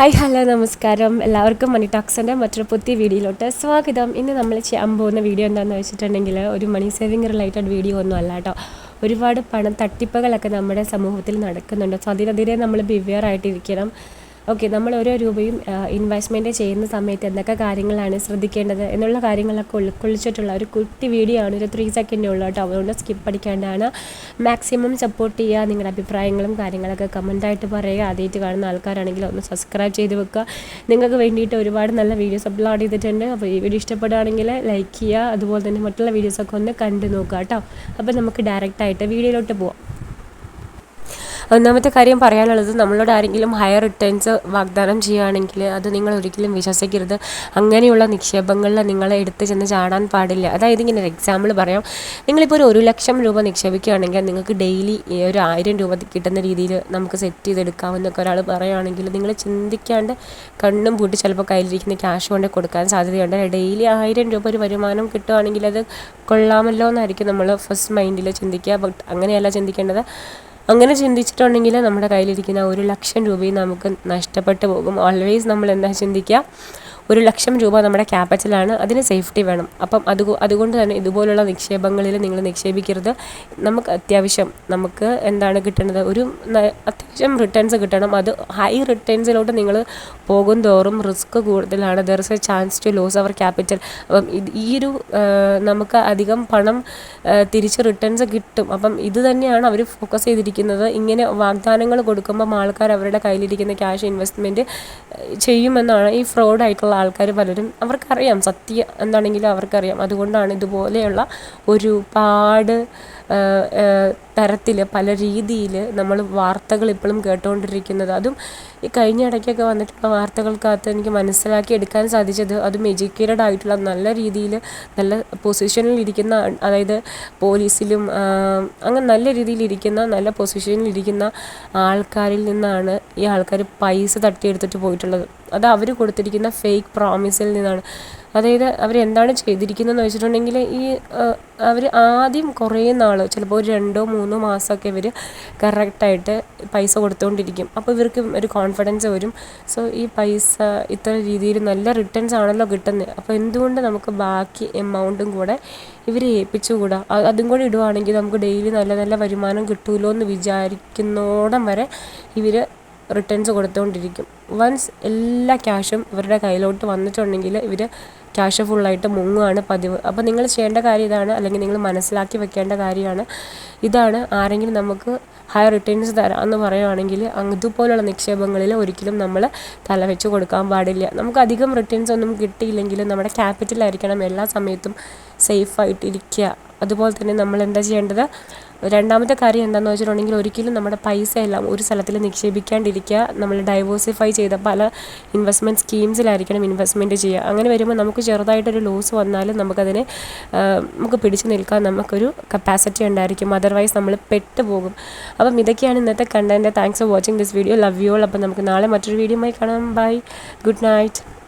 Hi hello നമസ്കാരം. എല്ലാവർക്കും മണി ടോക്സിന്റെ മറ്റൊരു പുതിയ വീഡിയോയിലോട്ട് സ്വാഗതം. ഇന്ന് നമ്മൾ ചെയ്യാൻ പോകുന്ന വീഡിയോ എന്താണെന്ന് വെച്ചിട്ടുണ്ടെങ്കിൽ ഒരു മണി സേവിങ് റിലേറ്റഡ് വീഡിയോ ഒന്നും അല്ല കേട്ടോ. ഒരുപാട് പണം തട്ടിപ്പുകളൊക്കെ നമ്മുടെ സമൂഹത്തിൽ നടക്കുന്നുണ്ട്. സോ അതിനെതിരെ നമ്മൾ ബിവെയർ ആയിട്ടിരിക്കണം. ഓക്കെ നമ്മൾ ഓരോ രൂപയും ഇൻവെസ്റ്റ്മെന്റ് ചെയ്യുന്ന സമയത്ത് എന്തൊക്കെ കാര്യങ്ങളാണ് ശ്രദ്ധിക്കേണ്ടത് എന്നുള്ള കാര്യങ്ങളൊക്കെ ഉൾക്കൊള്ളിച്ചിട്ടുള്ള ഒരു കുട്ടി വീഡിയോ ആണ്. ഒരു ത്രീ സെക്കൻഡേ ഉള്ളൂ കേട്ടോ. അതുകൊണ്ട് സ്കിപ്പ് അടിക്കാണ്ടാണ്. മാക്സിമം സപ്പോർട്ട് ചെയ്യുക നിങ്ങളുടെ അഭിപ്രായങ്ങളും കാര്യങ്ങളൊക്കെ കമന്റായിട്ട് പറയുക. ആദ്യമായിട്ട് കാണുന്ന ആൾക്കാരാണെങ്കിൽ ഒന്ന് സബ്സ്ക്രൈബ് ചെയ്ത് വെക്കുക. നിങ്ങൾക്ക് വേണ്ടിയിട്ട് ഒരുപാട് നല്ല വീഡിയോസ് അപ്ലോഡ് ചെയ്തിട്ടുണ്ട്. അപ്പോൾ ഈ വീഡിയോ ഇഷ്ടപ്പെടുകയാണെങ്കിൽ ലൈക്ക് ചെയ്യുക. അതുപോലെ തന്നെ മറ്റുള്ള വീഡിയോസൊക്കെ ഒന്ന് കണ്ടു നോക്കുക കേട്ടോ. അപ്പോൾ നമുക്ക് ഡയറക്റ്റായിട്ട് വീഡിയോയിലോട്ട് പോവാം. ഒന്നാമത്തെ കാര്യം പറയാനുള്ളത് നമ്മളോട് ആരെങ്കിലും ഹയർ റിട്ടേൺസ് വാഗ്ദാനം ചെയ്യുകയാണെങ്കിൽ അത് നിങ്ങൾ ഒരിക്കലും വിശ്വസിക്കരുത്. അങ്ങനെയുള്ള നിക്ഷേപങ്ങളിൽ നിങ്ങളെ എടുത്ത് ചെന്ന് ചാടാൻ പാടില്ല. അതായത് ഇങ്ങനെ ഒരു എക്സാമ്പിൾ പറയാം. നിങ്ങളിപ്പോൾ ഒരു ഒരു ലക്ഷം രൂപ നിക്ഷേപിക്കുകയാണെങ്കിൽ നിങ്ങൾക്ക് ഡെയിലി ഒരു ആയിരം രൂപ കിട്ടുന്ന രീതിയിൽ നമുക്ക് സെറ്റ് ചെയ്തെടുക്കാമെന്നൊക്കെ ഒരാൾ പറയുകയാണെങ്കിൽ നിങ്ങൾ ചിന്തിക്കാണ്ട് കണ്ണും പൂട്ടി ചിലപ്പോൾ കയ്യിലിരിക്കുന്ന ക്യാഷ് കൊണ്ട് കൊടുക്കാൻ സാധ്യതയുണ്ട്. ഡെയിലി ആയിരം രൂപ ഒരു വരുമാനം കിട്ടുകയാണെങ്കിൽ അത് കൊള്ളാമല്ലോ എന്നായിരിക്കും നമ്മൾ ഫസ്റ്റ് മൈൻഡിൽ ചിന്തിക്കുക. ബട്ട് അങ്ങനെയല്ല ചിന്തിക്കേണ്ടത്. അങ്ങനെ ചിന്തിച്ചിട്ടുണ്ടെങ്കിൽ നമ്മുടെ കയ്യിലിരിക്കുന്ന ഒരു ലക്ഷം രൂപയും നമുക്ക് നഷ്ടപ്പെട്ടു പോകും. ഓൾവേസ് നമ്മൾ എന്താ ചിന്തിക്കുക? ഒരു ലക്ഷം രൂപ നമ്മുടെ ക്യാപിറ്റലാണ് അതിന് സേഫ്റ്റി വേണം. അപ്പം അത് അതുകൊണ്ട് തന്നെ ഇതുപോലുള്ള നിക്ഷേപങ്ങളിൽ നിങ്ങൾ നിക്ഷേപിക്കരുത്. നമുക്ക് അത്യാവശ്യം നമുക്ക് എന്താണ് കിട്ടുന്നത് ഒരു അത്യാവശ്യം റിട്ടേൺസ് കിട്ടണം. അത് ഹൈ റിട്ടേൺസിലോട്ട് നിങ്ങൾ പോകും തോറും റിസ്ക് കൂടുതലാണ്. There is a chance to lose our capital അപ്പം ഈ ഒരു നമുക്ക് അധികം പണം തിരിച്ച് റിട്ടേൺസ് കിട്ടും. അപ്പം ഇത് തന്നെയാണ് അവർ ഫോക്കസ് ചെയ്തിരിക്കുന്നത്. ഇങ്ങനെ വാഗ്ദാനങ്ങൾ കൊടുക്കുമ്പം ആൾക്കാർ അവരുടെ കയ്യിലിരിക്കുന്ന ക്യാഷ് ഇൻവെസ്റ്റ്മെന്റ് ചെയ്യുമെന്നാണ് ഈ ഫ്രോഡ് ആയിട്ടുള്ള ആൾക്കാർ പലരും അവർക്കറിയാം സത്യം എന്താണെങ്കിലും അവർക്കറിയാം. അതുകൊണ്ടാണ് ഇതുപോലെയുള്ള ഒരുപാട് തരത്തിൽ പല രീതിയിൽ നമ്മൾ വാർത്തകൾ ഇപ്പോഴും കേട്ടുകൊണ്ടിരിക്കുന്നത് അതും ഈ കഴിഞ്ഞ ഇടയ്ക്കൊക്കെ വന്നിട്ടുള്ള വാർത്തകൾക്കകത്ത് എനിക്ക് മനസ്സിലാക്കി എടുക്കാൻ സാധിച്ചത് അതും എഡ്യൂക്കേറ്റഡ് ആയിട്ടുള്ള നല്ല രീതിയിൽ നല്ല പൊസിഷനിൽ ഇരിക്കുന്ന അതായത് പോലീസിലും അങ്ങനെ നല്ല രീതിയിൽ ഇരിക്കുന്ന നല്ല പൊസിഷനിൽ ഇരിക്കുന്ന ആൾക്കാരിൽ നിന്നാണ് ഈ ആൾക്കാർ പൈസ തട്ടിയെടുത്തിട്ട് പോയിട്ടുള്ളത്. അത് അവർ കൊടുത്തിരിക്കുന്ന ഫേക്ക് പ്രോമിസിൽ നിന്നാണ്. അതായത് അവരെന്താണ് ചെയ്തിരിക്കുന്നതെന്ന് വെച്ചിട്ടുണ്ടെങ്കിൽ ഈ അവർ ആദ്യം കുറേ നാൾ ചിലപ്പോൾ ഒരു രണ്ടോ മൂന്നോ മാസമൊക്കെ ഇവർ കറക്റ്റായിട്ട് പൈസ കൊടുത്തുകൊണ്ടിരിക്കും അപ്പോൾ ഇവർക്ക് ഒരു കോൺഫിഡൻസ് വരും. സോ ഈ പൈസ ഇത്ര രീതിയിൽ നല്ല റിട്ടേൺസ് ആണല്ലോ കിട്ടുന്നത് അപ്പോൾ എന്തുകൊണ്ട് നമുക്ക് ബാക്കി എമൗണ്ടും കൂടെ ഇവരെ ഏൽപ്പിച്ചുകൂടാ? അതും കൂടെ ഇടുവാണെങ്കിൽ നമുക്ക് ഡെയിലി നല്ല നല്ല വരുമാനം കിട്ടുമല്ലോ എന്ന് വിചാരിക്കുന്നോടം വരെ ഇവർ റിട്ടേൺസ് കൊടുത്തുകൊണ്ടിരിക്കും വൺസ് എല്ലാ ക്യാഷും ഇവരുടെ കയ്യിലോട്ട് വന്നിട്ടുണ്ടെങ്കിൽ ഇവർ ക്യാഷ് ഫുള്ളായിട്ട് മുങ്ങുകയാണ് പതിവ്. അപ്പോൾ നിങ്ങൾ ചെയ്യേണ്ട കാര്യം ഇതാണ് അല്ലെങ്കിൽ നിങ്ങൾ മനസ്സിലാക്കി വെക്കേണ്ട കാര്യമാണ്. ഇതാണ് ആരെങ്കിലും നമുക്ക് ഹയർ റിട്ടേൺസ് തരാം എന്ന് പറയുകയാണെങ്കിൽ ഇതുപോലുള്ള നിക്ഷേപങ്ങളിൽ ഒരിക്കലും നമ്മൾ തലവെച്ച് കൊടുക്കാൻ പാടില്ല. നമുക്ക് അധികം റിട്ടേൺസ് ഒന്നും കിട്ടിയില്ലെങ്കിലും നമ്മുടെ ക്യാപിറ്റലായിരിക്കണം എല്ലാ സമയത്തും സേഫായിട്ടിരിക്കുക അതുപോലെ തന്നെ നമ്മൾ എന്താ ചെയ്യേണ്ടത്? രണ്ടാമത്തെ കാര്യം എന്താണെന്ന് വെച്ചിട്ടുണ്ടെങ്കിൽ ഒരിക്കലും നമ്മുടെ പൈസ എല്ലാം ഒരു സ്ഥലത്തിൽ നിക്ഷേപിക്കാണ്ടിരിക്കുക നമ്മൾ ഡൈവേഴ്സിഫൈ ചെയ്ത പല ഇൻവെസ്റ്റ്മെന്റ് സ്കീംസിലായിരിക്കണം ഇൻവെസ്റ്റ്മെന്റ് ചെയ്യുക. അങ്ങനെ വരുമ്പോൾ നമുക്ക് ചെറുതായിട്ടൊരു ലോസ് വന്നാലും നമുക്കതിനെ നമുക്ക് പിടിച്ചു നിൽക്കാൻ നമുക്കൊരു കപ്പാസിറ്റി ഉണ്ടായിരിക്കും. അതർവൈസ് നമ്മൾ പെട്ടുപോകും. അപ്പം ഇതൊക്കെയാണ് ഇന്നത്തെ content thanks for watching this video love you all അപ്പം നമുക്ക് നാളെ മറ്റൊരു വീഡിയോ കാണാം. Bye good night